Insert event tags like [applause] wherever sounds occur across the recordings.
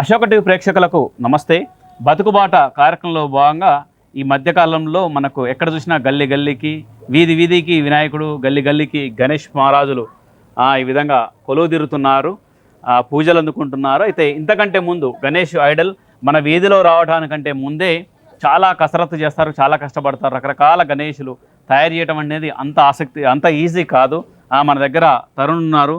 Ashoka TV ప్రేక్షకులకు నమస్తే. బతుకుబాట కార్యక్రమంలో భాగంగా ఈ మధ్యకాలంలో మనకు ఎక్కడ చూసినా గల్లీ గల్లీకి వీధి వీధికి వినాయకుడు గల్లి గల్లీకి గణేష్ మహారాజులు ఈ విధంగా కొలువు తీరుతున్నారు పూజలు అందుకుంటున్నారు. అయితే ఇంతకంటే ముందు గణేష్ ఐడల్ మన వీధిలో రావడానికంటే ముందే చాలా కసరత్తు చేస్తారు చాలా కష్టపడతారు. రకరకాల గణేషులు తయారు చేయడం అనేది అంత ఆసక్తి అంత ఈజీ కాదు. మన దగ్గర తరుణ్ ఉన్నారు.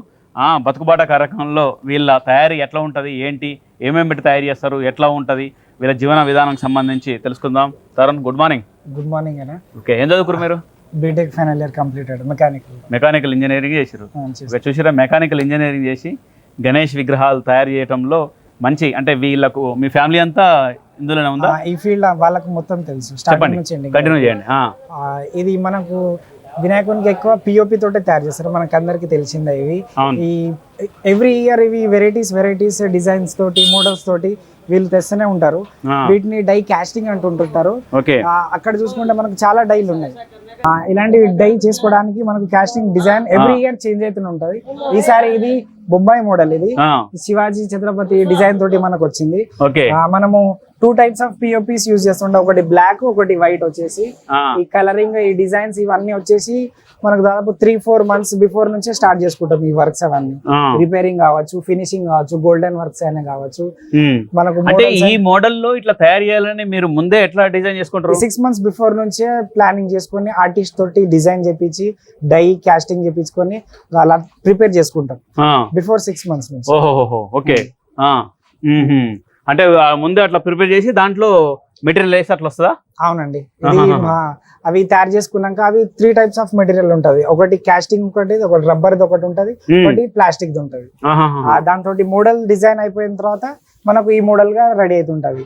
బతుకుబాట కార్యక్రమంలో వీళ్ళ తయారీ ఎట్లా ఉంటుంది ఏంటి ఏమేమి పెట్టి తయారు చేస్తారు ఎట్లా ఉంటుంది వీళ్ళ జీవన విధానానికి సంబంధించి తెలుసుకుందాం. Tarun good morning good morning అన్న. ఓకే ఏం చదువుకురు మీరు? BTech final year completed mechanical mechanical engineering చేసారు ఇక చూసిరా మెకానికల్ ఇంజనీరింగ్ చేసి గణేష్ విగ్రహాలు తయారు చేయడంలో మంచి అంటే వీళ్ళకు మీ ఫ్యామిలీ అంతా ఇందులోనే ఉందా? ఈ ఫీల్డ్ వాళ్ళకు మొత్తం తెలుసు. చెప్పండి. కంటిన్యూ చేయండి. ఇది మనకు వినాయకునికి ఎక్కువ పిఓపి తోటే తయారు చేస్తారు. మనకు అందరికి తెలిసిందే ఇవి. ఈ ఎవ్రీ ఇయర్ ఇవి వెరైటీస్ వెరైటీస్ డిజైన్స్ తోటి మోడల్స్ తోటి వీళ్ళు తెస్తూనే ఉంటారు. వీటిని డై కాస్టింగ్ అంటుంటుంటారు. అక్కడ చూసుకుంటే మనకు చాలా డైలు ఉన్నాయి. ఇలాంటి డై చేసుకోవడానికి మనకు casting design every year change అవుతూనే ఉంటది. ఈసారి ఇది బొంబాయి మోడల్ ఇది. శివాజీ ఛత్రపతి డిజైన్ తోటి మనకు వచ్చింది మనము two types of POPs use చేస్తుండే ఒకటి బ్లాక్ ఒకటి వైట్ వచ్చేసి. ఈ కలరింగ్ ఈ డిజైన్స్ ఇవన్నీ వచ్చేసి మనకు దాదాపు త్రీ ఫోర్ మంత్స్ బిఫోర్ నుంచే స్టార్ట్ చేసుకుంటాం ఈ వర్క్స్ అవన్నీ. రిపేరింగ్ కావచ్చు ఫినిషింగ్ కావచ్చు గోల్డెన్ వర్క్స్ అయినా కావచ్చు. మనకు అంటే ఈ మోడల్లో ఇట్లా తయారు చేయాలని మీరు ముందే ఎట్లా డిజైన్ చేసుకుంటారు? సిక్స్ మంత్స్ బిఫోర్ నుంచే ప్లానింగ్ చేసుకొని ఆర్టిస్ట్ తోటి డిజైన్ చేపించి డై కాస్టింగ్ చేపించుకొని అలా ప్రిపేర్ చేసుకుంటాం. బిఫోర్ సిక్స్ మంత్స్ నుంచి ఓకే. అంటే ముందే అట్లా ప్రిపేర్ చేసి దాంట్లో మెటీరియల్ వేసి అట్లా వస్తుందా? అవునండి. అవి తయారు చేసుకున్నాక అవి త్రీ టైప్స్ ఆఫ్ మెటీరియల్ ఉంటది. ఒకటి కాస్టింగ్ ఒకటి ఒకటి రబ్బర్ ఒకటి ఉంటది. ఒకటి ప్లాస్టిక్ ఉంటది. దాంతో మోడల్ డిజైన్ అయిపోయిన తర్వాత మనకు ఈ మోడల్గా రెడీ అవుతుంటది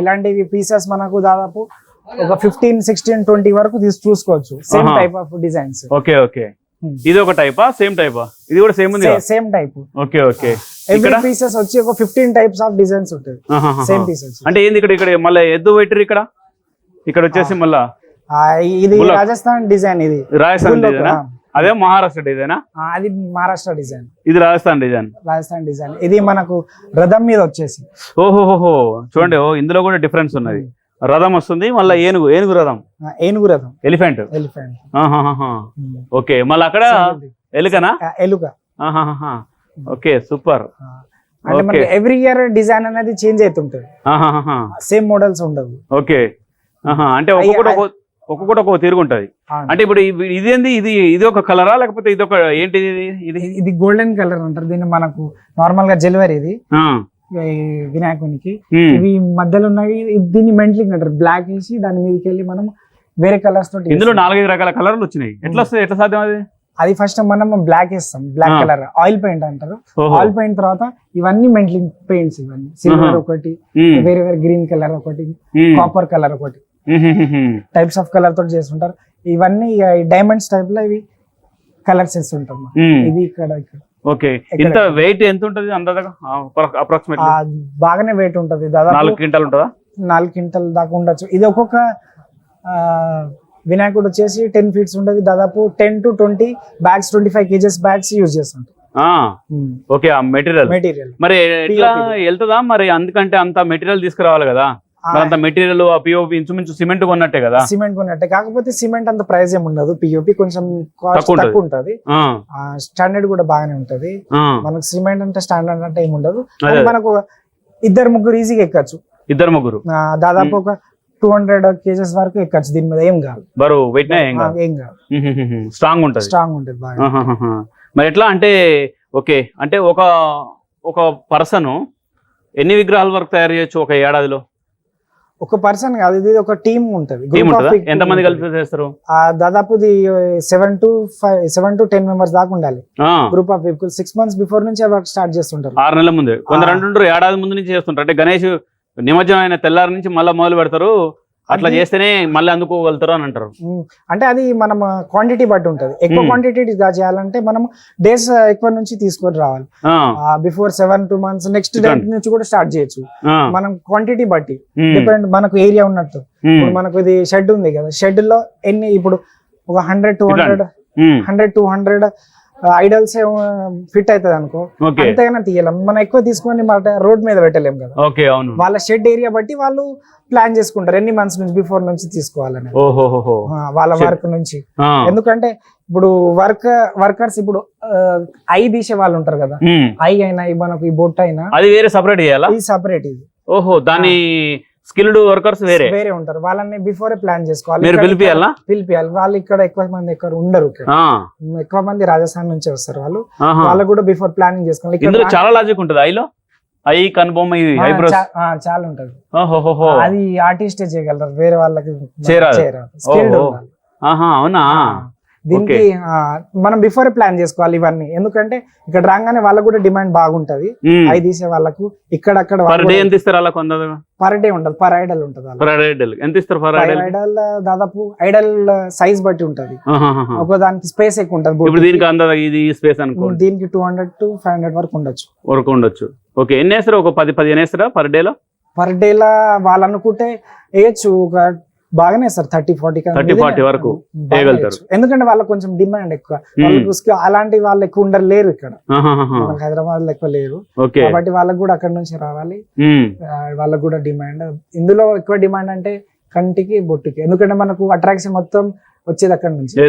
ఇలాంటివి పీసెస్ మనకు దాదాపు ఒక ఫిఫ్టీన్ సిక్స్టీన్ ట్వంటీ వరకు తీసి చూసుకోవచ్చు. Same. Type of designs okay okay. ఇది ఒక టైపా? సేమ్ టైపా? ఇది కూడా సేమ్ ఉంది same type okay okay. Every ఇక్కడ? పీసెస్ వచ్చి ఒక ఫిఫ్టీన్ టైప్స్ ఆఫ్ డిజైన్స్ ఉంటుంది. సేమ్ పీసెస్ అంటే ఏంది ఇక్కడ ఇక్కడ మళ్ళీ ఎద్దు పెట్టరు ఇక్కడ? ఇక్కడ వచ్చేసి మళ్ళా? ఇది Bullock. రాజస్థాన్ డిజైన్ ఇది. రాజస్థాన్ డిజైనా. అదే మహారాష్ట్ర డిజైనా అది మహారాష్ట్ర డిజైన్ ఇది రాజస్థాన్ డిజైన్ రాజస్థాన్ డిజైన్ ఇది మనకు రథం మీద వచ్చేసి. ఓహోహో చూడండి ఇందులో కూడా డిఫరెన్స్ ఉన్నది. రథం వస్తుంది మళ్ళీ ఏనుగు ఏనుగు రథం? ఏనుగు రథం. ఎలిఫెంట్ ఎలిఫెంట్ ఓకే మళ్ళీ అక్కడ ఎలుకనా? ఎలుక. ఓకే సూపర్ ఆ, అంటే మనకి ఎవ్రీ ఇయర్ డిజైన్ అనేది చేంజ్ అవుతుంటది. సేమ్ మోడల్స్ ఉండవు. ఓకే. అంటే ఒక్కొక్కటి ఒక్కో ఒక్కొక్కటి ఒక్కొక్క తీరుగు ఉంటుంది. అవును. అంటే ఇప్పుడు ఇవి- ఇదేంది? ఇది ఇది ఒక కలరా లేకపోతే ఇది ఒక ఏంటిది ఇది? ఇది ఇది- ఇది గోల్డెన్ కలర్ అంటారు. దీన్ని మనకు నార్మల్గా జెల్వరీ ఇది. వినాయకునికి. ఇవి మధ్యలో ఉన్నవి ఇది- దీన్ని మెంట్లింగ్ అంటారు బ్లాక్ వేసి దాని మీదకి వెళ్ళి మనం వేరే కలర్స్ తోటి ఇందులో. నాలుగైదు రకాల కలర్లు వచ్చినాయి ఎట్లా వస్తాయి ఎట్లా సాధ్యం అది అది ఫస్ట్ మనం బ్లాక్ వేస్తాం బ్లాక్. కలర్ ఆయిల్ పెయింట్ అంటారు. ఆయిల్ పెయింట్ తర్వాత ఇవన్నీ మెంట్లింగ్ పెయింట్స్ ఇవన్నీ సిల్వర్. ఒకటి. వేరే వేరే గ్రీన్ కలర్ ఒకటి. కాపర్ కలర్ ఒకటి. టైప్స్ ఆఫ్ కలర్ తోటి చేస్తుంటారు ఇవన్నీ డైమండ్స్ టైప్లో ఇవి కలర్స్ వేస్తుంటాం. ఇది ఇక్కడ ఇక్కడ ఓకే? ఇంత వెయిట్ ఎంత ఉంటుంది అందాజగా బాగానే వెయిట్ ఉంటది. దాదాపు నాలుగు క్వింటాల్ ఉంటుందా? నాలుగు క్వింటల్ దాకా ఉండొచ్చు. ఇది ఒక్కొక్క వినాయకుడు వచ్చేసి టెన్ ఫీట్స్ ఉంటది దాదాపు ten to twenty bags twenty five kgs bags use చేస్తుంటాం ఓకే ఆ మెటీరియల్. మెటీరియల్. మరి ఎట్లా. వెళ్తుందా? మరి అందుకంటే అంత మెటీరియల్ తీసుకురావాలి కదా. మరి అంత మెటీరియల్ ఆ పిఓపి ఇంచుమించు సిమెంట్ కొన్నట్టే కదా? సిమెంట్ కొన్నట్టే. కాకపోతే సిమెంట్ అంత ప్రైస్ ఏమి ఉండదు. పిఓపి కొంచెం తక్కువ ఉంటది. స్టాండర్డ్ కూడా బాగానే ఉంటది. మనకు సిమెంట్ అంటే స్టాండర్డ్ అంటే ఏమి ఉండదు. మనకు ఇద్దరు ముగ్గురు ఈజీగా ఎక్కచ్చు. ఇద్దరు ముగ్గురు? దాదాపు ఒక టూ హండ్రెడ్ కేజెస్ వరకు ఎక్కచ్చు. దీని మీద ఏం కాదు. బరువు ఏం కాదు? స్ట్రాంగ్ ఉంటది. స్ట్రాంగ్ ఉంటుంది. మరి ఎట్లా అంటే ఓకే. అంటే ఒక ఒక పర్సన్ ఎన్ని విగ్రహాల వరకు తయారు చేయొచ్చు ఒక ఏడాదిలో? ఒక పర్సన్ కాదు ఇది ఒక టీమ్ ఉంటది. ఎంత మంది. కలిపి చేస్తారు? ఆ, దాదాపు ఇది seven to five seven to ten members దాకా ఉండాలి. Group of people six months before నుంచి వర్క్ స్టార్ట్ చేస్తుంటారు. ఆరు నెలల ముందే. కొందరు. అంటుంటారు ఏడాది ముందు నుంచి చేస్తుంటారు. అంటే గణేష్ నిమజ్జనం అయిన తెల్లారి నుంచి మళ్ళీ మొదలు పెడతారు. అట్లా చేస్తేనే మళ్ళీ అందుకోగలుగుతారు అని అంటారు. అంటే అది మనం క్వాంటిటీ బట్టి ఉంటది. ఎక్కువ. క్వాంటిటీ చేయాలంటే మనం డేస్ ఎక్కువ నుంచి తీసుకొని రావాలి. Before seven two months next day Done. నుంచి కూడా స్టార్ట్ చేయొచ్చు. మనం క్వాంటిటీ బట్టి డిపెండ్ మనకు ఏరియా ఉన్నట్టు. మనకు ఇది షెడ్ ఉంది కదా షెడ్లో ఎన్ని ఇప్పుడు ఒక hundred two hundred hundred two hundred idols fit అవుతుంది అనుకో. అంతేగానే తీయలేం. మనం ఎక్కువ తీసుకొని రోడ్ మీద పెట్టలేం కదా. ఓకే అవును. వాళ్ళ షెడ్ ఏరియా బట్టి వాళ్ళు ప్లాన్ చేసుకుంటారు. ఎన్ని మంత్స్ నుంచి బిఫోర్ నుంచి తీసుకోవాలని. వాళ్ళ. వర్క్ నుంచి. ఎందుకంటే ఇప్పుడు వర్క్ వర్కర్స్ ఇప్పుడు ఐ తీసే వాళ్ళు ఉంటారు కదా. ఐ అయినా ఈ మనకు ఈ బొట్టు అయినా అది వేరే సపరేట్ చేయాలా? ఇది సపరేట్ ఇది. ఓహో దాని స్కిల్డ్ వర్కర్స్ వేరే. వేరే ఉంటారు. వాళ్ళని బిఫోరే ప్లాన్ చేసుకోవాలి. మీరు పిలిపియాలా? పిలిపియాలి. వాళ్ళు ఇక్కడ ఎక్కువ మంది ఎక్కడ ఉండరు ఇక్కడ. ఆ, ఎక్కువ మంది రాజస్థాన్ నుంచి వస్తారు వాళ్ళు. ఆహా. వాళ్ళకు కూడా బిఫోర్ ప్లానింగ్ చేసుకోవాలి. ఇందులో చాలా లాజిక్ ఉంటుంది. ఐలో ఐ కన్బొమ్మ ఇది ఐబ్రోస్ చాలా ఉంటది. అది ఆర్టిస్టే చేయగలరు? వేరే వాళ్ళకి చేయరాదు. స్కిల్డ్ అవునా? దీనికి మనం బిఫోర్ ప్లాన్ చేసుకోవాలి ఇవన్నీ. ఎందుకంటే ఇక్కడ రాగానే వాళ్ళకు కూడా డిమాండ్ బాగుంటది. అవి తీసే వాళ్ళకు ఇక్కడక్కడ పర్ డే ఎంత ఇస్తారు అలా కొందరు? పర్ డే ఉంటది పర్ ఐడల్ ఉంటది ఎంత ఇస్తారు పర్ ఐడల్ దాదాపు ఐడల్ సైజ్ బట్టి ఉంటది. ఒక దానికి స్పేస్ ఎక్కువ ఉంటది. దీనికి ఇది స్పేస్ అనుకోండి దీనికి two hundred to five hundred వరకు ఉండొచ్చు. వరకు ఉండొచ్చు. ఓకే ఎన్ని వేస్తారు? ఒక పది పదిహేను వేస్తారా పర్ డేలో పర్ డే లా వాళ్ళు అనుకుంటే వేయచ్చు. ఒక బాగానే సార్ థర్టీ ఫార్టీ 30, 40 వరకు. ఎందుకంటే వాళ్ళకి కొంచెం డిమాండ్ ఎక్కువ. వాళ్ళకు skill- అలాంటి వాళ్ళు ఎక్కువ ఉండరు లేరు ఇక్కడ. మనకు హైదరాబాద్లో ఎక్కువ లేరు. కాబట్టి వాళ్ళకి కూడా అక్కడ నుంచి రావాలి. ఆ, వాళ్ళకు కూడా డిమాండ్. ఇందులో ఎక్కువ డిమాండ్ అంటే కంటికి బొట్టుకి. ఎందుకంటే మనకు అట్రాక్షన్ మొత్తం వచ్చేది అక్కడ నుంచి.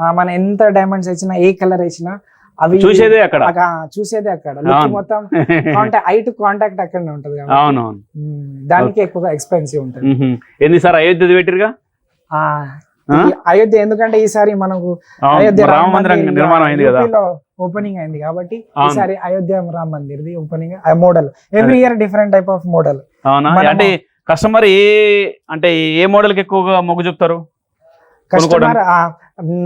మనం ఎంత డైమండ్స్ వచ్చినా ఏ కలర్ వేసినా అవి చూసేదే అక్కడ. చూసేదే అక్కడ. మొత్తం కాంటాక్ట్ ఐ టు కాంటాక్ట్ అక్కడనే ఉంటది అవునవును. దానికి ఎక్కువ ఎక్స్పెన్సివ్ ఉంటుంది. ఎన్ని సార్ అయోధ్య పెట్టిరుగా అయోధ్య ఎందుకంటే ఈసారి మనకు అయోధ్య రామ మందిరం నిర్మాణం అయింది కదా. ఓపెనింగ్ అయింది కాబట్టి. ఈసారి Ayodhya Rama mandir the opening model every year different type of model అంటే కస్టమర్ ఏ అంటే ఏ మోడల్కి ఎక్కువగా మొగ్గు చూపుతారు? కస్టమర్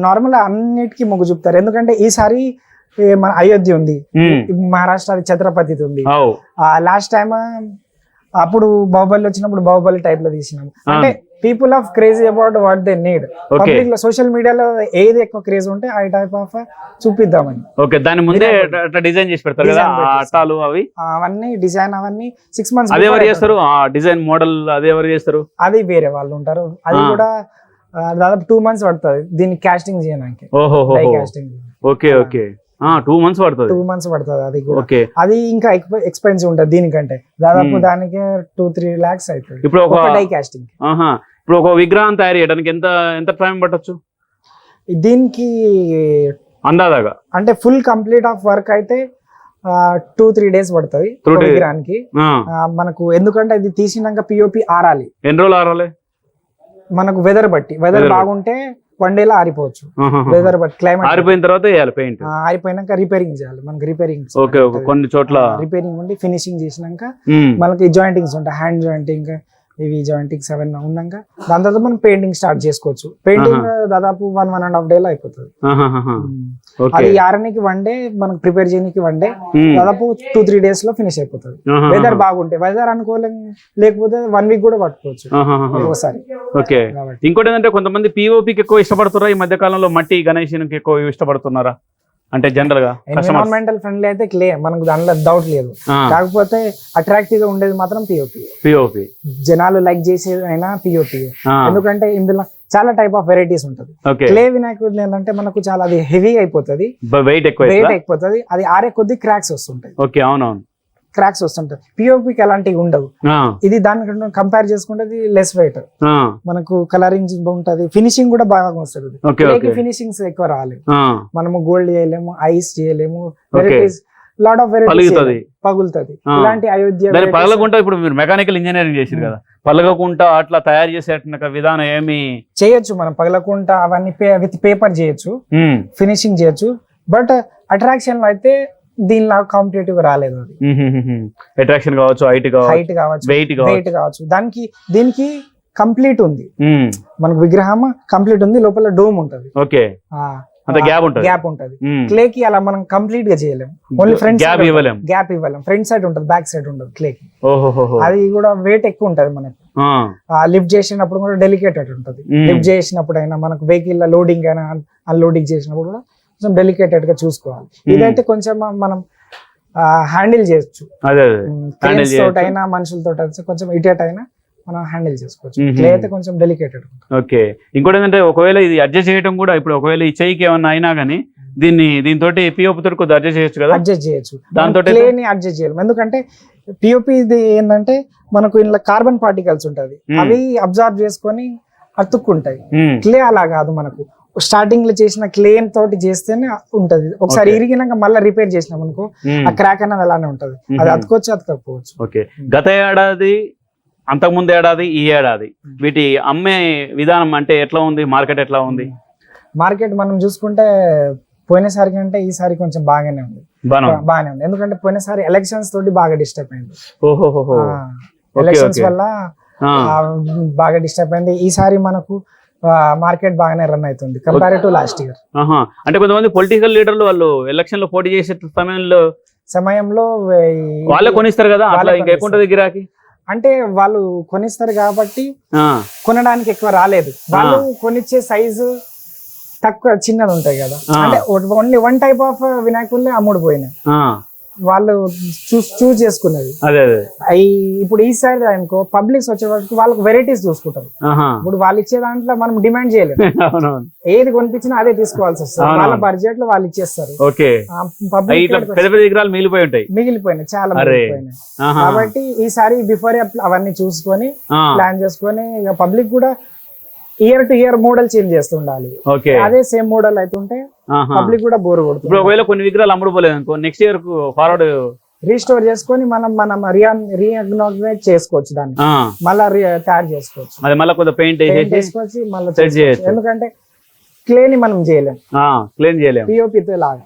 నార్మల్ అన్నిటికీ మొగ్గు చూపుతారు. ఎందుకంటే ఈసారి మన అయోధ్య ఉంది. మహారాష్ట్ర ఛత్రపతి ఉంది. లాస్ట్ టైం అప్పుడు బాహుబలి వచ్చినప్పుడు బాహుబలి టైప్లో తీసినాం. అంటే people of crazy about what they need పబ్లిక్లో సోషల్ మీడియాలో ఏది ఎక్కువ క్రేజ్ ఉంటే ఆ టైప్ ఆఫ్ చూపిద్దామని. ఓకే దాని ముందే డిజైన్ చేసి పెడతారు కదా. అట్టాలు అవి? అవన్నీ డిజైన్ అవన్నీ సిక్స్ మంత్స్ అదే ఎవరు చేస్తారు? డిజైన్ మోడల్ అదే ఎవరు చేస్తారు? అది వేరే వాళ్ళు ఉంటారు. అది. కూడా దాదాపు టూ మంత్స్ పడుతుంది. దీన్ని కాస్టింగ్ చేయడానికి. ఓహో casting okay okay two months పడుతుంది. టూ మంత్స్ పడుతుంది అది ఓకే అది ఇంకా ఎక్స్పెన్సివ్ ఉంటుంది దీనికంటే. దాదాపు. దానికి టూ త్రీ లాక్స్ అవుతుంది. ఇప్పుడు ఒక డై కాస్టింగ్ ఇప్పుడు ఒక విగ్రహం తయారు చేయడానికి ఎంత ఎంత టైం పట్టొచ్చు? దీనికి అందాదాగా అంటే ఫుల్ కంప్లీట్ ఆఫ్ వర్క్ అయితే టూ త్రీ డేస్ పడుతుంది. విగ్రహానికి. మనకు ఎందుకంటే ఇది తీసినాక పిఓపి ఆరాలి. ఎన్ని రోజులు ఆరాలి? మనకు వెదర్ బట్టి. వెదర్ బాగుంటే వన్ డే లో ఆరిపోవచ్చు. వెదర్ బట్టి. క్లైమేట్ ఆరిపోయిన తర్వాత వేయాలి పెయింట్ ఆరిపోయినాక రిపేరింగ్ చేయాలి. మనకి రిపేరింగ్ ఓకే ఓకే కొన్ని చోట్ల రిపేరింగ్ ఉండి ఫినిషింగ్ చేసినాక మ్మ్. మనకి జాయింటింగ్స్ ఉంటాయి. హ్యాండ్ జాయింటింగ్ ఇవి జాయింటింగ్స్ అవన్నీ ఉన్నాక దాని తర్వాత మనం పెయింటింగ్ స్టార్ట్ చేసుకోవచ్చు. పెయింటింగ్ దాదాపు one one and half day లో అయిపోతుంది అది ఆరనికి వన్ డే మనకు ప్రిపేర్ చేయడానికి వన్ డే. దాదాపు టూ త్రీ డేస్లో ఫినిష్ అయిపోతుంది. వెదర్ బాగుంటే వెదర్ అనుకోలేం లేకపోతే వన్ వీక్ కూడా పట్టుకోవచ్చు. ఒకసారి ఓకే. ఇంకోటి ఏంటంటే కొంతమంది పిఓపికి ఎక్కువ ఇష్టపడుతున్నారా? ఈ మధ్య కాలంలో మట్టి గణేషన్కి ఎక్కువ ఇష్టపడుతున్నారా? అంటే జనరల్గా ఎన్విరాన్మెంటల్ ఫ్రెండ్లీ అయితే క్లే మనకు దానిలో డౌట్ లేదు. కాకపోతే అట్రాక్టివ్గా ఉండేది మాత్రం పిఓపి పిఓపి జనాలు లైక్ చేసేది అయినా పిఓపి ఎందుకంటే ఇందులో చాలా టైప్ ఆఫ్ వెరైటీస్ ఉంటుంది. క్లే వినాయకుడు ఏంటంటే మనకు చాలా అది హెవీ అయిపోతుంది. వెయిట్ ఎక్కువ వెయిట్ అయిపోతుంది. అది ఆరే కొద్ది క్రాక్స్ వస్తుంటాయి. ఓకే అవునవును. క్రాక్స్ వస్తుంటాయి. పిఓపికి అలాంటివి ఉండవు. ఇది దాని కంపేర్ చేసుకుంటే లెస్ వెయిట్ మనకు కలరింగ్ ఉంటది ఫినిషింగ్ కూడా బాగా వస్తుంది. ఫినిషింగ్స్ ఎక్కువ రాలేదు. మనము గోల్డ్ చేయలేము ఐస్ చేయలేము. వెరైటీస్ లాట్ ఆఫ్ పలుగుతది పగులుతుంది. ఇలాంటి అయోధ్య పగలకుండా ఇప్పుడు మీరు మెకానికల్ ఇంజనీరింగ్ చేసారు కదా. పలగకుండా అట్లా తయారు చేసే విధానం ఏమి? చేయొచ్చు మనం. పగలకుండా అవన్నీ విత్ పేపర్ చేయొచ్చు. ఫినిషింగ్ చేయొచ్చు. బట్ అట్రాక్షన్లో అయితే దీనిలా కాంపిటేటివ్ రాలేదు అది. అట్రాక్షన్ కావచ్చు హైట్ కావచ్చు హైట్ కావచ్చు వెయిట్ వెయిట్ కావచ్చు. దానికి దీనికి కంప్లీట్ ఉంది. మనకు విగ్రహం కంప్లీట్ ఉంది లోపల డోమ్ ఉంటది. ఓకే. అంత గ్యాప్ ఉంటుంది. గ్యాప్ ఉంటది. క్లే కి అలా మనం కంప్లీట్గా చేయలేము ఓన్లీ ఫ్రంట్ గ్యాప్ ఇవ్వలేం. గ్యాప్ ఇవ్వలేం. ఫ్రంట్ సైడ్ ఉంటుంది బ్యాక్ సైడ్ ఉండదు క్లే కి. అది కూడా వెయిట్ ఎక్కువ ఉంటది మనకి. లిఫ్ట్ చేసినప్పుడు కూడా డెలికేటెడ్ ఉంటుంది. లిఫ్ట్ చేసినప్పుడు అయినా మనకు వెహికల్ లోడింగ్ అయినా అన్లోడింగ్ చేసినప్పుడు కూడా కొంచెం డెలికేటెడ్గా చూసుకోవాలి. ఇదైతే కొంచెం మనం హ్యాండిల్ చేయొచ్చు. అయినా మనుషులతో కొంచెం ఇటేట్ అయినా మనం హ్యాండిల్ చేసుకోవచ్చు. క్లే అయితే కొంచెం డెలికేటెడ్ ఓకే. ఇంకోటి ఏంటంటే ఒకవేళ ఇది అడ్జస్ట్ చేయడం కూడా ఇప్పుడు ఒకవేళ ఈ చెయ్యికి ఏమన్నా అయినా కానీ దీన్ని దీంతో పిఓపి తోటి కొద్దిగా అడ్జస్ట్ చేయొచ్చు కదా? అడ్జస్ట్ చేయొచ్చు. దాంతోటి క్లే ని అడ్జస్ట్ చేయలేము. ఎందుకంటే పిఓపి ఇది ఏంటంటే మనకు ఇందులో కార్బన్ పార్టికల్స్ ఉంటది. అవి అబ్జర్వ్ చేసుకొని అతుక్కుంటాయి. క్లే అలా కాదు మనకు. స్టార్టింగ్లో చేసిన క్లే తోటి చేస్తేనే ఉంటది. ఒకసారి. ఇరిగినాక మళ్ళీ రిపేర్ చేసినాం అనుకో ఆ క్రాక్ అనేది అలానే ఉంటది. అది. అతుకోవచ్చు అతకపోవచ్చు ఓకే. గత ఏడాది అంతకుముందు ఏడాది ఈ ఏడాది వీటి అమ్మే విధానం అంటే ఎట్లా ఉంది? మార్కెట్ ఎట్లా ఉంది? మార్కెట్ మనం చూసుకుంటే పోయినసారి కంటే ఈసారి కొంచెం బాగానే ఉంది. బాగానే ఉంది. ఎందుకంటే పోయినసారి ఎలక్షన్స్ తోటి బాగా డిస్టర్బ్ అయింది. ఎలక్షన్స్. వల్ల బాగా డిస్టర్బ్ అయింది. ఈసారి మనకు మార్కెట్ బాగానే రన్ అవుతుంది కంపేర్ టు లాస్ట్ ఇయర్. అంటే కొంతమంది పొలిటికల్ లీడర్లు వాళ్ళు ఎలక్షన్లో పోటీ చేసే సమయంలో సమయంలో వాళ్ళే కొనిస్తారు కదా? అట్లా వాళ్ళే ఇంకా ఎక్కువ ఉంటుంది గిరాకీ? అంటే వాళ్ళు కొనిస్తారు కాబట్టి కొనడానికి ఎక్కువ రాలేదు. వాళ్ళు కొనిచ్చే సైజు తక్కువ చిన్నది ఉంటాయి కదా. అంటే ఓన్లీ వన్ టైప్ ఆఫ్ వినాయకుల్ని అమ్ముడు పోయినాయి. వాళ్ళు చూస్ చూస్ చేసుకున్నది అదే అదే. అయి ఇప్పుడు ఈసారి అనుకో పబ్లిక్స్ వచ్చే వరకు వాళ్ళకి వెరైటీస్ చూసుకుంటారు. ఇప్పుడు వాళ్ళు ఇచ్చే దాంట్లో మనం డిమాండ్ చేయలేము. [laughs] ఏది కొనిపించినా అదే తీసుకోవాల్సి వస్తుంది. వాళ్ళ బడ్జెట్లో వాళ్ళు ఇచ్చేస్తారు. పబ్లిక్ మిగిలిపోయి ఉంటాయి. మిగిలిపోయినాయి. చాలా. మిగిలిపోయినాయి. కాబట్టి ఈసారి బిఫోర్ అవన్నీ చూసుకొని ప్లాన్ చేసుకొని ఇక పబ్లిక్ కూడా year to year model change చేస్తుండాలి. అదే సేమ్ మోడల్ ఆహా. పబ్లిక్ కూడా బోర్ ఇప్పుడు కొడుతుంది ఒకవేళ కొన్ని విగ్రహాలు అమ్ముడుపోలేదు అనుకో నెక్స్ట్ ఇయర్కు ఫార్వర్డ్ రీస్టోర్ చేసుకొని మనం మనం రియా రీఅగ్నోగ్నేట్ చేసుకోవచ్చు దాన్ని. మళ్ళా తయారు చేసుకోవచ్చు. మళ్ళీ కొద్దిగా పెయింట్ వేసుకోవచ్చు మళ్ళీ. ఎందుకంటే క్లే ని మనం చేయలేం. క్లీన్ చేయలేము పిఓపితో లాగా.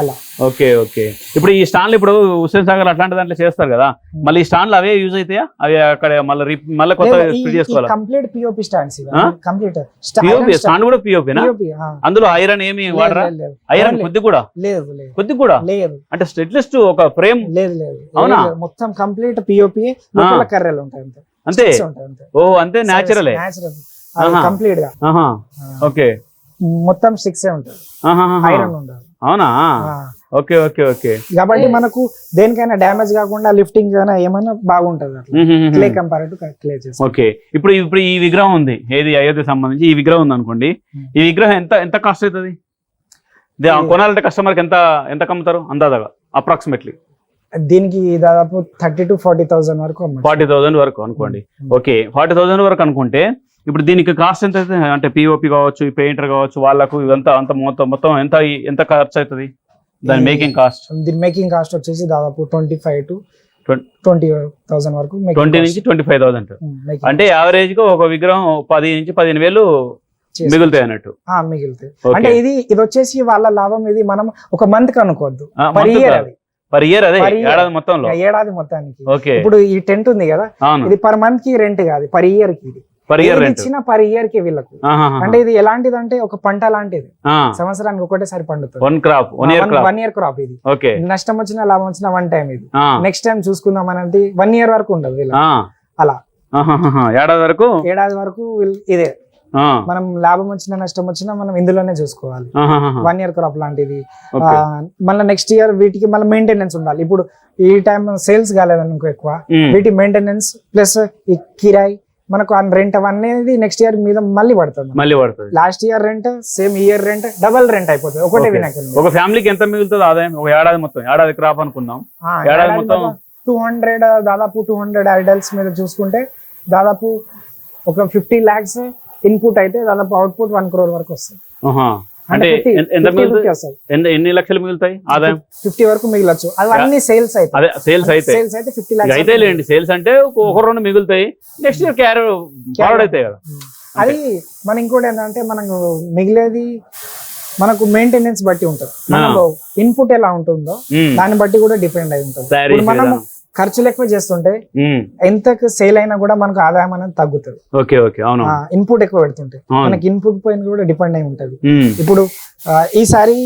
అలా. Okay okay. ఇప్పుడు ఈ స్టాండ్లు ఇప్పుడు హుస్సేన్ సాగర్ అట్లాంటి దాంట్లో చేస్తారు కదా. మళ్ళీ ఈ స్టాండ్లు అవే యూజ్ అవుతాయా? అవి అక్కడ మళ్ళీ మళ్ళీ కొత్త చేసుకోవాలా? Complete POP stands? Complete POP stand కూడా పిఓపి అందులో ఐరన్ ఏమి వాడరా? ఐరన్ కొద్ది కూడా? లేదు కొద్ది కూడా? లేదు. అంటే అట్లీస్ట్ ఒక ఫ్రేమ్ లేదు లేదు. అవునా? మొత్తం కంప్లీట్ పిఓపి కర్రెలు ఉంటాయి అంతే. ఓ అంతే న్యాచురలే న్యాచురల్. కంప్లీట్గా. ఓకే. మొత్తం. ఐరన్ ఉండాలి. అవునా? Okay okay okay. కాబట్టి మనకు దేనికైనా డ్యామేజ్ కాకుండా లిఫ్టింగ్ ఏమైనా బాగుంటది clay compare to clay okay. ఇప్పుడు ఇప్పుడు ఈ విగ్రహం ఉంది. ఏది? అయోధ్య సంబంధించి ఈ విగ్రహం ఉంది అనుకోండి. ఈ విగ్రహం ఎంత ఎంత కాస్ట్ అవుతుంది? కొనాలంటే కస్టమర్కి ఎంత ఎంత కమ్ముతారు అందాదగా అప్రాక్సిమేట్లీ దీనికి దాదాపు థర్టీ టు ఫార్టీ థౌసండ్ వరకు. ఫార్టీ థౌసండ్ వరకు అనుకోండి. ఓకే. ఫార్టీ థౌసండ్ వరకు అనుకుంటే ఇప్పుడు దీనికి కాస్ట్ ఎంత అవుతుంది? అంటే పిఓపి కావచ్చు ఈ పెయింటర్ కావచ్చు వాళ్ళకు ఇదంతా అంత మొత్తం మొత్తం ఎంత ఎంత ఖర్చు అవుతుంది? దాని మేకింగ్ కాస్ట్ దీని మేకింగ్ కాస్ట్ వచ్చేసి దాదాపు twenty five to twenty thousand వరకు ట్వంటీ. నుంచి ట్వంటీ ఫైవ్ థౌసండ్ అంటే యావరేజ్గా ఒక విగ్రహం పది నుంచి పదిహేను వేలు. మిగులుతాయి అన్నట్టు. మిగులుతాయి. అంటే ఇది ఇది వచ్చేసి వాళ్ళ లాభం ఇది మనం ఒక మంత్కి అనుకోవద్దు. ఆ, పర్ ఇయర్. అది. పర్ ఇయర్ అదే. ఏడాది మొత్తంలో. ఏడాది మొత్తానికి. ఇప్పుడు ఈ టెంట్ ఉంది కదా. ఇది పర్ మంత్కి రెంట్ కాదు పర్ ఇయర్కి ఇది. పర్ ఇయర్ ఇచ్చినా పర్ ఇయర్కి వీళ్ళకు. అంటే ఇది ఎలాంటిది అంటే ఒక పంట లాంటిది. సంవత్సరానికి ఒకటేసారి పండుతుంది. One crop one year crop one year crop ఇది. ఓకే నష్టం వచ్చినా లాభం వచ్చినా వన్ టైం ఇది. నెక్స్ట్ టైం చూసుకుందాం అనేది వన్ ఇయర్ వరకు ఉండదు వీళ్ళకి. అలా. ఏడాది వరకు? ఏడాది వరకు వీళ్ళు ఇదే. మనం లాభం వచ్చినా నష్టం వచ్చినా మనం ఇందులోనే చూసుకోవాలి. వన్ ఇయర్ క్రాప్ లాంటిది. మళ్ళీ నెక్స్ట్ ఇయర్ వీటికి మళ్ళీ మెయింటెనెన్స్ ఉండాలి. ఇప్పుడు ఈ టైం సేల్స్ కాలేదనుకో ఎక్కువ. ఉమ్, వీటి మెయింటెనెన్స్ ప్లస్ ఈ కిరాయి మనకు ఆ రెంట్ అనేది నెక్స్ట్ ఇయర్ మీద మళ్ళీ పడుతుంది. మళ్ళీ పడుతుంది. Last year rent same year rent double rent అయిపోతుంది. ఒకటే. వినాయకుడి ఒక ఫ్యామిలీకి ఎంత మిగులుతుంది ఆదాయం? ఒక ఏడాది మొత్తం ఏడాది క్రాప్ అనుకుందాం. ఏడాది మొత్తం- టూ హండ్రెడ్ దాదాపు టూ హండ్రెడ్ ఐడల్స్ మీద చూసుకుంటే దాదాపు ఒక ఫిఫ్టీ లాక్స్ ఇన్పుట్ అయితే దాదాపు అవుట్పుట్ వన్ క్రోర్ వరకు వస్తుంది. అంటే ఎంత మిగులుతుంది ఎంత ఎన్ని లక్షలు మిగులుతాయి ఆదాయం? ఫిఫ్టీ వరకు మిగలొచ్చు. అది అన్ని సేల్స్ అయితే. అదే సేల్స్ అయితే. సేల్స్ అయితే ఫిఫ్టీ లాక్స్ అయితే లేండి. సేల్స్ అంటే ఒక రెండు మిగులుతాయి. నెక్స్ట్ ఇయర్ క్యారీ ఫార్వర్డ్ అవుతాయి కదా. అది మన ఇంకోటి ఏంటంటే మనకు మిగిలేది మనకు మెయింటెనెన్స్ బట్టి ఉంటుంది. మనకు ఇన్పుట్ ఎలా ఉంటుందో దాన్ని బట్టి కూడా డిపెండ్ అయి ఉంటుంది. మనం. ఖర్చులు ఎక్కువ చేస్తుంటే ఎంతకు సేల్ అయినా కూడా మనకు ఆదాయం అనేది తగ్గుతుంది. ఓకే ఓకే అవును. ఇన్పుట్ ఎక్కువ పెడుతుంటే. మనకి ఇన్పుట్ పైన కూడా డిపెండ్ అయి ఉంటది. ఇప్పుడు ఈసారి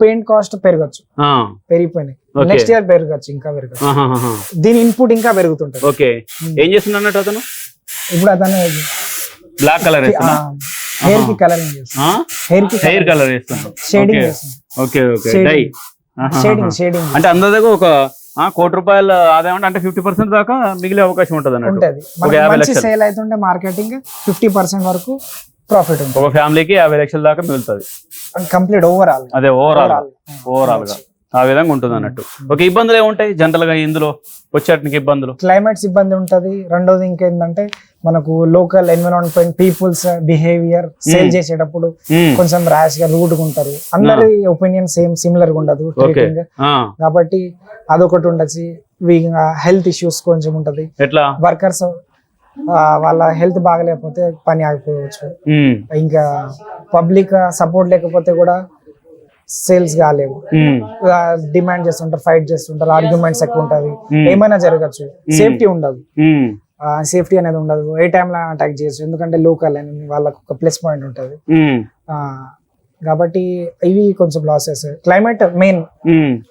పెయింట్ కాస్ట్ పెరగచ్చు. పెరిగిపోయినాయి. నెక్స్ట్ ఇయర్ పెరగచ్చు ఇంకా పెరగచ్చు. దీని ఇన్పుట్ ఇంకా పెరుగుతుంటది. ఓకే. ఏం చేస్తున్నా అన్నట్టు అతను? ఇప్పుడు అతను బ్లాక్ కలర్ హెయిర్కి కలరింగ్ హెయిర్కి hair colour shading okay. Okay. Dye. Shading shading అంటే అందరికీ ఒక కోటి రూపాయల ఆదాయం అంటే ఫిఫ్టీ పర్సెంట్ దాకా మిగిలే అవకాశం ఉంటుంది అన్నట్టు. మంచి లక్షలు. సేల్ అవుతుంటే మార్కెటింగ్ ఫిఫ్టీ పర్సెంట్ వరకు ప్రాఫిట్ ఉంటుంది. ఒక ఫ్యామిలీకి యాభై లక్షల దాకా మిగులుతుంది. కంప్లీట్ ఓవరాల్ అదే ఓవరాల్ ఓవరాల్ ఓవరాల్గా. ఆ విధంగా ఉంటుంది అన్నట్టు. ఒక ఇబ్బందులు ఏముంటాయి జనరల్గా ఇందులో వచ్చేటికి ఇబ్బందులు. క్లైమేట్స్ ఇబ్బంది ఉంటది. రెండోది ఇంకేంటంటే మనకు local environment peoples behaviour sale చేసేటప్పుడు ఉమ్, కొంచెం ర్యాష్గా రూడ్గా ఉంటారు. అందరి ఒపీనియన్ సేమ్ సిమిలర్గా ఉండదు ట్రీటింగ్ ఆ, కాబట్టి అదొకటి ఉండొచ్చు. హెల్త్ ఇష్యూస్ కొంచెం ఉంటది. ఎట్లా? వర్కర్స్ వాళ్ళ హెల్త్ బాగలేకపోతే పని ఆగిపోవచ్చు. ఉమ్, ఇంకా పబ్లిక్ సపోర్ట్ లేకపోతే కూడా సేల్స్ కాలేవు. డిమాండ్ చేస్తుంటారు ఫైట్ చేస్తుంటారు ఆర్గ్యుమెంట్స్ ఎక్కువ ఉంటది. ఏమైనా జరగచ్చు. సేఫ్టీ ఉండదు. సేఫ్టీ అనేది ఉండదు. ఏ టైంలో అటాక్ చేయొచ్చు. ఎందుకంటే లోకల్ అని వాళ్ళకు ఒక ప్లస్ పాయింట్ ఉంటుంది. కాబట్టి ఇవి కొంచెం లాసెస్ క్లైమేట్ మెయిన్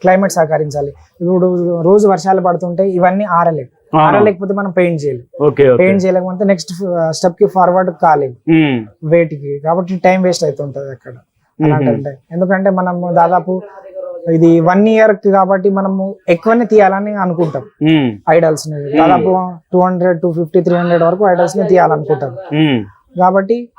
క్లైమేట్ సహకరించాలి. ఇప్పుడు రోజు వర్షాలు పడుతుంటే ఇవన్నీ ఆరలేవు. ఆరలేకపోతే మనం పెయింట్ చేయలేము ఓకే పెయింట్ చేయలేకపోతే నెక్స్ట్ స్టెప్కి ఫార్వర్డ్ కాలేము ఉమ్, వెయిట్కి. కాబట్టి టైం వేస్ట్ అవుతుంటది అక్కడ. అలాంటి ఉంటాయి. ఎందుకంటే మనం దాదాపు ఇది వన్ ఇయర్కి కాబట్టి మనము ఎక్కువనే తీయాలని అనుకుంటాం. ఐడల్స్ని. దాదాపు two hundred two fifty three hundred వరకు ఐడల్స్ని తీయాలనుకుంటాం. కాబట్టి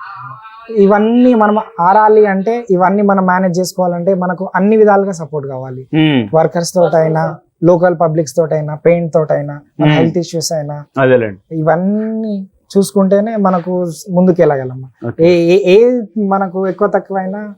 ఇవన్నీ మనం ఆరాలి అంటే ఇవన్నీ మనం మేనేజ్ చేసుకోవాలంటే మనకు అన్ని విధాలుగా సపోర్ట్ కావాలి. వర్కర్స్ తోటైనా లోకల్ పబ్లిక్స్ తోటైనా పెయింట్ తోటైనా మన. హెల్త్ ఇష్యూస్ అయినా ఇవన్నీ చూసుకుంటేనే మనకు ముందుకు వెళ్ళగలం. ఏ ఏ- మనకు ఎక్కువ తక్కువ అయినా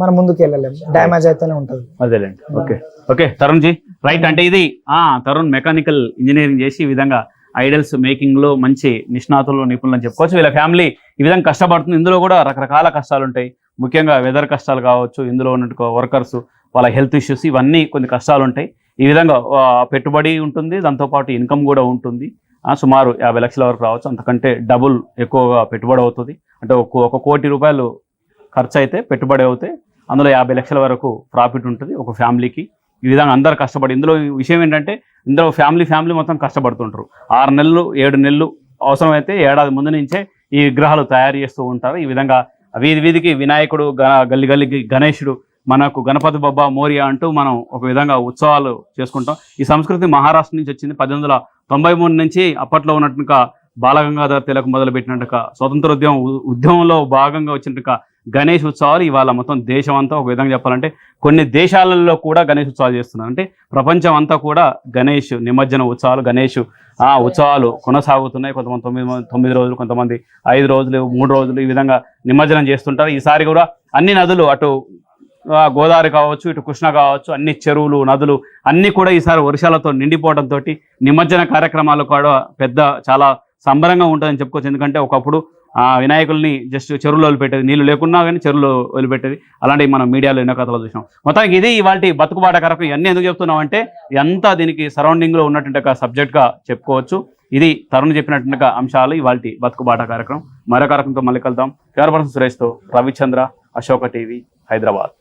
మనం ముందుకు వెళ్ళలేము. డ్యామేజ్ అయితేనే ఉంటది. అదేలేండి. Okay okay Tarun ji right అంటే ఇది ఆ తరుణ్ మెకానికల్ ఇంజనీరింగ్ చేసి ఈ విధంగా ఐడల్స్ మేకింగ్లో మంచి నిష్ణాతులు నిపుణులు అని చెప్పుకోవచ్చు. వీళ్ళ ఫ్యామిలీ ఈ విధంగా కష్టపడుతుంది. ఇందులో కూడా రకరకాల కష్టాలు ఉంటాయి. ముఖ్యంగా వెదర్ కష్టాలు కావచ్చు ఇందులో ఉన్నట్టు వర్కర్స్ వాళ్ళ హెల్త్ ఇష్యూస్ ఇవన్నీ కొన్ని కష్టాలు ఉంటాయి. ఈ విధంగా పెట్టుబడి ఉంటుంది. దాంతోపాటు ఇన్కమ్ కూడా ఉంటుంది. ఆ, సుమారు యాభై లక్షల వరకు రావచ్చు. అంతకంటే డబుల్ ఎక్కువగా పెట్టుబడి అవుతుంది. అంటే ఒక ఒక కోటి రూపాయలు ఖర్చు అయితే పెట్టుబడి అవుతే అందులో యాభై లక్షల వరకు ప్రాఫిట్ ఉంటుంది ఒక ఫ్యామిలీకి. ఈ విధంగా అందరు కష్టపడి ఇందులో ఈ విషయం ఏంటంటే ఇందులో ఫ్యామిలీ ఫ్యామిలీ మొత్తం కష్టపడుతుంటారు. ఆరు నెలలు ఏడు నెలలు అవసరమైతే ఏడాది ముందు నుంచే ఈ విగ్రహాలు తయారు చేస్తూ ఉంటారు. ఈ విధంగా వీధి వీధికి వినాయకుడు గ- గల్లి గల్లికి గణేశుడు మనకు గణపతి బొబ్బా మోరియా అంటూ మనం ఒక విధంగా ఉత్సవాలు చేసుకుంటాం. ఈ సంస్కృతి మహారాష్ట్ర నుంచి వచ్చింది పద్దెనిమిది వందల తొంభై మూడు నుంచి అప్పట్లో ఉన్నట్టుగా బాలగంగాధర తిలక్ మొదలుపెట్టినట్టుగా స్వతంత్ర ఉద్యమం ఉద్యమంలో భాగంగా వచ్చినట్టుగా గణేష్ ఉత్సవాలు ఇవాళ మొత్తం దేశం అంతా ఒక విధంగా చెప్పాలంటే కొన్ని దేశాలలో కూడా గణేష్ ఉత్సవాలు చేస్తున్నారు. అంటే ప్రపంచం అంతా కూడా గణేష్ నిమజ్జన ఉత్సవాలు గణేష్ ఆ ఉత్సవాలు కొనసాగుతున్నాయి. కొంతమంది తొమ్మిది తొమ్మిది రోజులు కొంతమంది ఐదు రోజులు మూడు రోజులు ఈ విధంగా నిమజ్జనం చేస్తుంటారు. ఈసారి కూడా అన్ని నదులు అటు గోదావరి కావచ్చు ఇటు కృష్ణ కావచ్చు అన్ని చెరువులు నదులు అన్ని కూడా ఈసారి వర్షాలతో నిండిపోవడంతో నిమజ్జన కార్యక్రమాలు కూడా పెద్ద చాలా సంబరంగా ఉంటుందని చెప్పుకోవచ్చు. ఎందుకంటే ఒకప్పుడు ఆ వినాయకుల్ని జస్ట్ చెరువులో వదిలిపెట్టేది నీళ్ళు లేకున్నా కానీ చెరువులో వదిలిపెట్టేది. అలాంటివి మనం మీడియాలో ఎన్నో కథలు చూసాం. మొత్తానికి ఇది ఇవాళ బతుకుబాట కార్యక్రమం ఇవన్నీ ఎందుకు చెప్తున్నాం అంటే ఇదంతా దీనికి సరౌండింగ్లో ఉన్నటువంటి ఒక సబ్జెక్ట్గా చెప్పుకోవచ్చు. ఇది తరుణ్ చెప్పినటువంటి అంశాలు ఇవాళ బతుకుబాట కార్యక్రమం. మరో కార్యక్రమంతో మళ్ళీ కలుద్దాం. కెమెరా పర్సన్ సురేష్తో రవిచంద్ర అశోక టీవీ హైదరాబాద్.